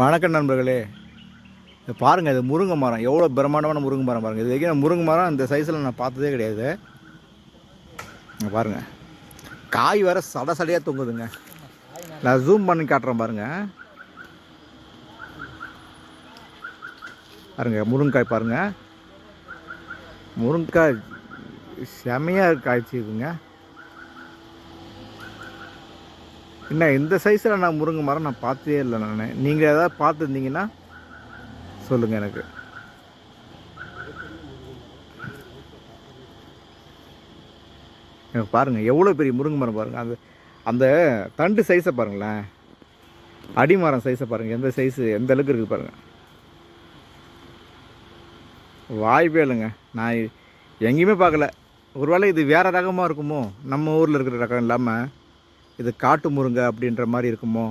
வணக்கம் நண்பர்களே. இது பாருங்கள் இது முருங்கை மரம். எவ்வளோ பிரம்மாண்டமான முருங்கை மரம் பாருங்கள் இது வரைக்கும் முருங்கை மரம் இந்த சைஸில் நான் பார்த்ததே கிடையாது. பாருங்கள் காய் வர சட சடையாக தொங்குதுங்க. நான் ஜூம் பண்ணி காட்டுறேன் பாருங்கள் பாருங்கள் முருங்கைக்காய் பாருங்கள் முருங்கைக்காய் செமையாக காய்ச்சிருக்குங்க என்ன இந்த சைஸில் நான் முருங்கை மரம் நான் பார்த்ததே இல்லை நான். நீங்கள் ஏதாவது பார்த்துருந்தீங்கன்னா சொல்லுங்கள் எனக்கு. எனக்கு பாருங்கள் எவ்வளோ பெரிய முருங்கை மரம் பாருங்கள் அந்த அந்த தண்டு சைஸை பாருங்களேன். அடிமரம் சைஸை பாருங்கள் எந்த சைஸு எந்த அளவுக்கு இருக்குது பாருங்கள் வாய்ப்பே இல்லைங்க. நான் எங்கேயுமே பார்க்கல. ஒருவேளை இது வேறு ரகமாக இருக்குமோ? நம்ம ஊரில் இருக்கிற ரகம் இல்லாமல் இது காட்டு முருங்கை அப்படின்ற மாதிரி இருக்குமோ?